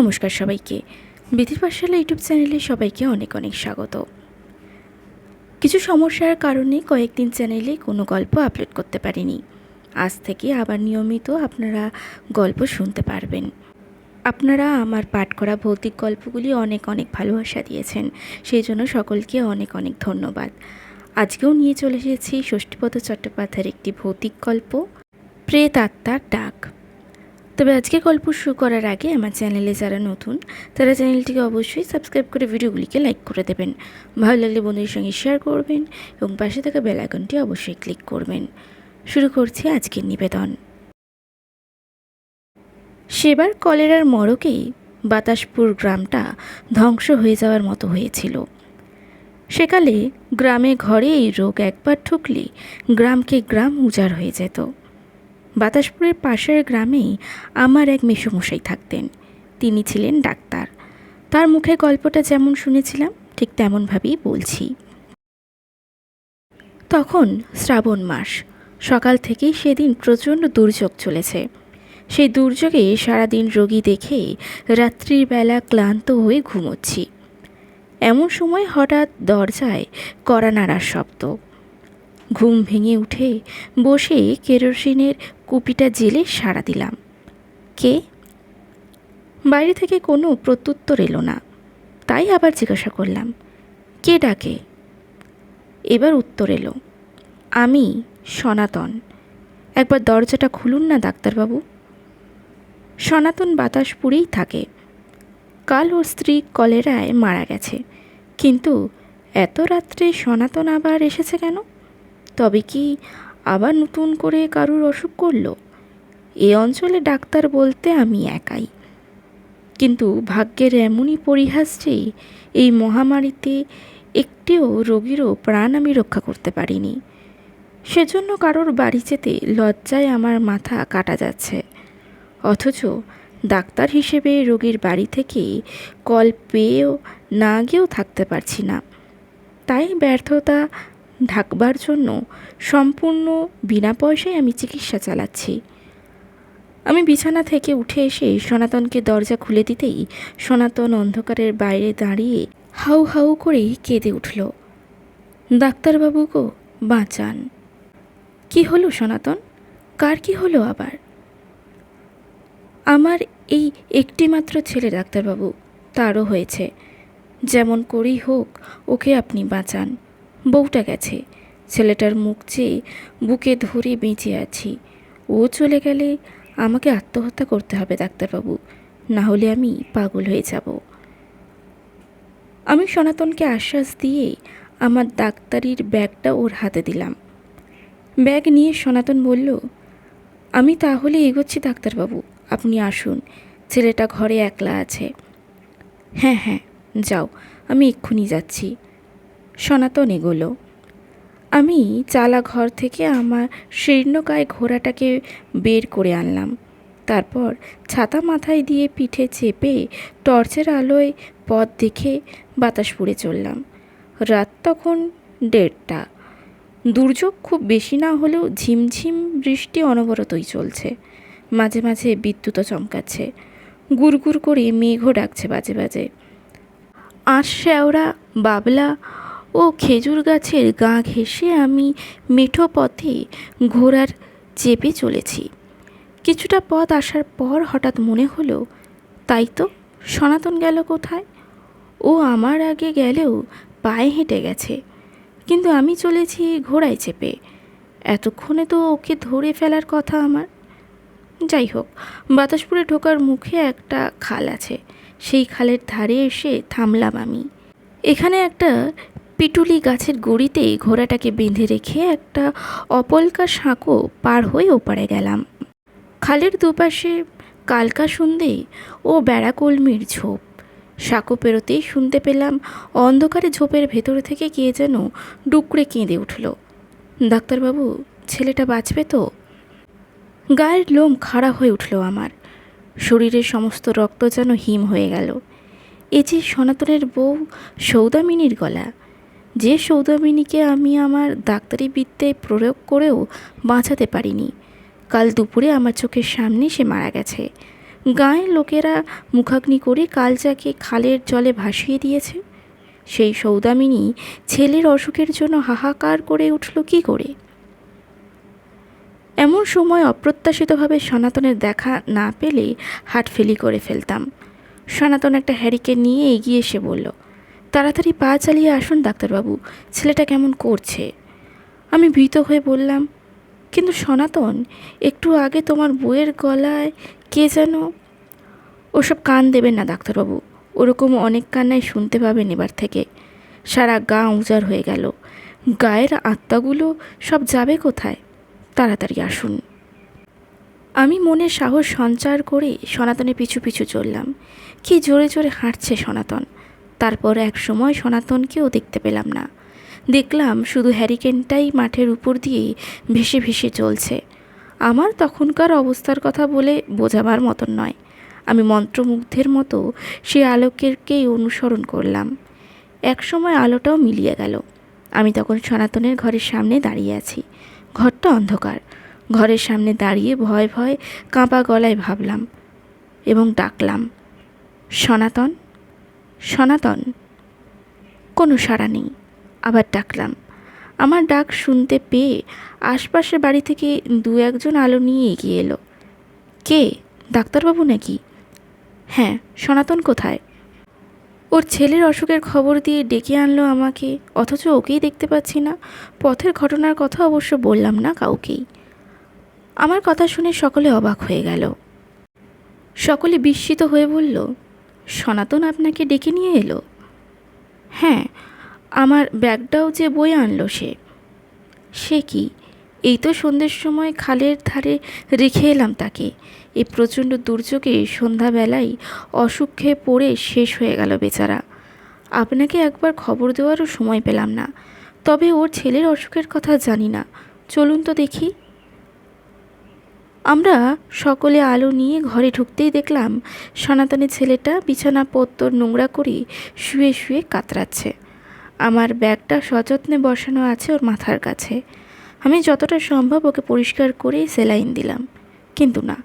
নমস্কার সবাইকে। বিধির পাঠশালা ইউটিউব চ্যানেলে সবাইকে অনেক অনেক স্বাগত। কিছু সমস্যার কারণে কয়েকদিন চ্যানেলে কোনো গল্প আপলোড করতে পারিনি। আজ থেকে আবার নিয়মিত আপনারা গল্প শুনতে পারবেন। আপনারা আমার পাঠ করা ভৌতিক গল্পগুলি অনেক অনেক ভালোবাসা দিয়েছেন, সেই জন্য সকলকে অনেক অনেক ধন্যবাদ। আজকেও নিয়ে চলে এসেছি ষষ্ঠীপদ চট্টোপাধ্যায়ের একটি ভৌতিক গল্প প্রেত আত্মার ডাক। তবে আজকে গল্প শুরু করার আগে আমার চ্যানেলে যারা নতুন, তারা চ্যানেলটিকে অবশ্যই সাবস্ক্রাইব করে ভিডিওগুলিকে লাইক করে দেবেন। ভালো লাগলে বন্ধুদের সঙ্গে শেয়ার করবেন এবং পাশে থাকা বেল আইকনটি অবশ্যই ক্লিক করবেন। শুরু করছি আজকের নিবেদন। সেবার কলেরার মড়কেই বাতাসপুর গ্রামটা ধ্বংস হয়ে যাওয়ার মতো হয়েছিল। সেকালে গ্রামে ঘরে এই রোগ একবার ঠুকলে গ্রামকে গ্রাম উজাড় হয়ে যেত। বাতাসপুরের পাশের গ্রামেই আমার এক মেসোমশাই থাকতেন। তিনি ছিলেন ডাক্তার। তার মুখে গল্পটা যেমন শুনেছিলাম, ঠিক তেমনভাবেই বলছি। তখন শ্রাবণ মাস। সকাল থেকেই সেদিন প্রচণ্ড দুর্যোগ চলেছে। সেই দুর্যোগে সারাদিন রোগী দেখে রাত্রির বেলা ক্লান্ত হয়ে ঘুমোচ্ছি। এমন সময় হঠাৎ দরজায় কড়া নাড়ার শব্দ। ঘুম ভেঙে উঠে বসে কেরোসিনের কুপিটা জেলে সাড়া দিলাম। কে? বাইরে থেকে কোনো প্রত্যুত্তর এলো না। তাই আবার জিজ্ঞাসা করলাম, কে ডাকে? এবার উত্তর এলো, আমি, সনাতন। একবার দরজাটা খুলুন না, ডাক্তারবাবু। সনাতন বাতাসপুরেই থাকে। কাল ওর স্ত্রী কলেরায় মারা গেছে। কিন্তু এত রাত্রে সনাতন আবার এসেছে কেন? তবে কি আবার নতুন করে কারুর অসুখ করল? এ অঞ্চলে ডাক্তার বলতে আমি একাই। কিন্তু ভাগ্যের এমনই পরিহাস যে, এই মহামারীতে একটিও রোগীরও প্রাণ আমি রক্ষা করতে পারিনি। সেজন্য কারোর বাড়ি যেতে লজ্জায় আমার মাথা কাটা যাচ্ছে। অথচ ডাক্তার হিসেবে রোগীর বাড়ি থেকে কল পেয়েও না গিয়েও থাকতে পারছি না। তাই ব্যর্থতা ঢাকবার জন্য সম্পূর্ণ বিনা পয়সায় আমি চিকিৎসা চালাচ্ছি। আমি বিছানা থেকে উঠে এসে সনাতনকে দরজা খুলে দিতেই সনাতন অন্ধকারের বাইরে দাঁড়িয়ে হাউ হাউ করেই কেঁদে উঠল। ডাক্তারবাবু গো, বাঁচান। কি হলো সনাতন? কার কি হলো আবার? আমার এই একটিমাত্র ছেলে ডাক্তারবাবু, তারও হয়েছে। যেমন করেই হোক, ওকে আপনি বাঁচান। বউটা গেছে। ছেলেটার মুখ চেয়ে বুকে ধরে বেঁচে আছি। ও চলে গেলে আমাকে আত্মহত্যা করতে হবে ডাক্তারবাবু, না হলে আমি পাগল হয়ে যাব। আমি সনাতনকে আশ্বাস দিয়ে আমার ডাক্তারির ব্যাগটা ওর হাতে দিলাম। ব্যাগ নিয়ে সনাতন বলল, আমি তাহলে এগোচ্ছি ডাক্তারবাবু, আপনি আসুন, ছেলেটা ঘরে একলা আছে। হ্যাঁ হ্যাঁ যাও, আমি এক্ষুনি যাচ্ছি। সনাতন এগোলো। আমি চালা ঘর থেকে আমার শীর্ণকায় ঘোড়াটাকে বের করে আনলাম। তারপর ছাতা মাথায় দিয়ে পিঠে চেপে টর্চের আলোয় পথ দেখে বাতাস পুড়ে চললাম। রাত তখন দেড়টা। দুর্যোগ খুব বেশি না হলেও ঝিমঝিম বৃষ্টি অনবরতই চলছে। মাঝে মাঝে বিদ্যুৎও চমকাচ্ছে। গুড়গুড় করে মেঘও ডাকছে বাজে বাজে। আঁশ, শ্যাওড়া, বাবলা ও খেজুর গাছের গা ঘেঁষে আমি মেঠো পথে ঘোড়ার চেপে চলেছি। কিছুটা পথ আসার পর হঠাৎ মনে হলো, তাই তো, সনাতন গেল কোথায়? ও আমার আগে গেলেও পায়ে হেঁটে গেছে, কিন্তু আমি চলেছি ঘোড়ায় চেপে। এতক্ষণে তো ওকে ধরে ফেলার কথা আমার। যাই হোক, বাতাসপুরে ঢোকার মুখে একটা খাল আছে, সেই খালের ধারে এসে থামলাম আমি। এখানে একটা পিটুলি গাছের গুড়িতে ঘোড়াটাকে বেঁধে রেখে একটা অপলকা সাঁকো পার হয়ে ওপারে গেলাম। খালের দুপাশে কালকা সন্ধে ও বেড়াকলমির ঝোপ। সাঁকো পেরোতেই শুনতে পেলাম অন্ধকারে ঝোপের ভেতর থেকে কে যেন ডুকরে কেঁদে উঠল। ডাক্তারবাবু, ছেলেটা বাঁচবে তো? গায়ের লোম খাড়া হয়ে উঠল আমার। শরীরের সমস্ত রক্ত যেন হিম হয়ে গেল। এ যে সনাতনের বউ, সৌদামিনীর গলা। যে সৌদামিনীকে আমি আমার ডাক্তারি বিদ্যায় প্রয়োগ করেও বাঁচাতে পারিনি। কাল দুপুরে আমার চোখের সামনে সে মারা গেছে। গাঁয়ের লোকেরা মুখাগ্নি করে কালজাকে খালের জলে ভাসিয়ে দিয়েছে। সেই সৌদামিনী ছেলের অসুখের জন্য হাহাকার করে উঠল কি করে? এমন সময় অপ্রত্যাশিতভাবে সনাতনের দেখা না পেলে হাটফেলি করে ফেলতাম। সনাতন একটা হ্যারিকে নিয়ে এগিয়ে এসে বলল তাড়াতাড়ি পা চালিয়ে আসুন, ডাক্তারবাবু। ছেলেটা কেমন করছে? আমি ভীত হয়ে বললাম, কিন্তু সনাতন, একটু আগে তোমার বইয়ের গলায় কে যেন ওসব কান দেবেন না, ডাক্তারবাবু। ওরকম অনেক কান্নাই শুনতে পাবেন এবার থেকে। সারা গা উজাড় হয়ে গেল। গায়ের আত্মাগুলো সব যাবে কোথায়? তাড়াতাড়ি আসুন। আমি মনে সাহস সঞ্চার করে সনাতনে পিছু পিছু চললাম। কি জোরে জোরে হাঁটছে সনাতন। তারপর এক সময় সনাতনকেও দেখতে পেলাম না। দেখলাম শুধু হ্যারিকেনটাই মাঠের উপর দিয়েই ভেসে ভেসে চলছে। আমার তখনকার অবস্থার কথা বলে বোঝাবার মতন নয়। আমি মন্ত্রমুগ্ধের মতো সে আলোকেরকেই অনুসরণ করলাম। একসময় আলোটাও মিলিয়ে গেল। আমি তখন সনাতনের ঘরের সামনে দাঁড়িয়ে আছি। ঘরটা অন্ধকার। ঘরের সামনে দাঁড়িয়ে ভয় ভয় কাঁপা গলায় ভাবলাম এবং ডাকলাম, সনাতন? সনাতন। কোনো সাড়া নেই, আবার ডাকলাম। আমার ডাক শুনতে পেয়ে আশপাশের বাড়ি থেকে দু একজন আলো নিয়ে এগিয়ে এলো। কে, ডাক্তারবাবু নাকি? হ্যাঁ সনাতন কোথায়? ওর ছেলের অসুখের খবর দিয়ে ডেকে আনলো আমাকে, অথচ ওকেই দেখতে পাচ্ছি না। পথের ঘটনার কথা অবশ্য বললাম না কাউকেই। আমার কথা শুনে সকলে অবাক হয়ে গেল। সকলে বিস্মিত হয়ে বলল সনাতন আপনাকে ডেকে নিয়ে এলো? হ্যাঁ আমার ব্যাগটাও যে বই আনলো সে। সে কি? এই তো সন্ধ্যের সময় খালের ধারে রেখে এলাম তাকে। এই প্রচণ্ড দুর্যোগে সন্ধ্যাবেলায় অসুখে পড়ে শেষ হয়ে গেল বেচারা। আপনাকে একবার খবর দেওয়ারও সময় পেলাম না। তবে ওর ছেলের অসুখের কথা জানি না। চলুন তো দেখি। আমরা সকলে আলো নিয়ে ঘরে ঢুকতেই দেখলাম সনাতনী ছেলেটা বিছানাপত্তর নোংরা করে শুয়ে শুয়ে কাতরাচ্ছে। আমার ব্যাগটা সযত্নে বসানো আছে ওর মাথার কাছে। আমি যতটা সম্ভব ওকে পরিষ্কার করে সেলাইন দিলাম। কিন্তু না,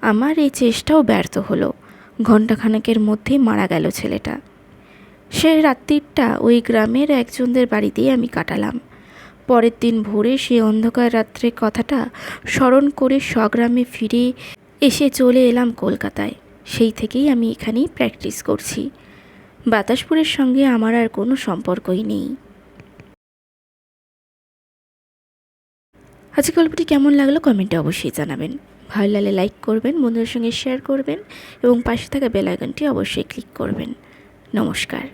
আমার এই চেষ্টাও ব্যর্থ হলো। ঘণ্টাখানেকের মধ্যেই মারা গেল ছেলেটা। সে রাত্রিটা ওই গ্রামের একজনদের বাড়িতেই আমি কাটালাম। পরের দিন ভোরে সেই অন্ধকার রাত্রে কথাটা স্মরণ করে স্বগ্রামে ফিরে এসে চলে এলাম কলকাতায়। সেই থেকেই আমি এখানেই প্র্যাকটিস করছি। বাতাসপুরের সঙ্গে আমার আর কোনো সম্পর্কই নেই। আজকে গল্পটি কেমন লাগল কমেন্টে অবশ্যই জানাবেন। ভালো লাগলে লাইক করবেন, বন্ধুদের সঙ্গে শেয়ার করবেন এবং পাশে থাকা বেল আইকনটি অবশ্যই ক্লিক করবেন। নমস্কার।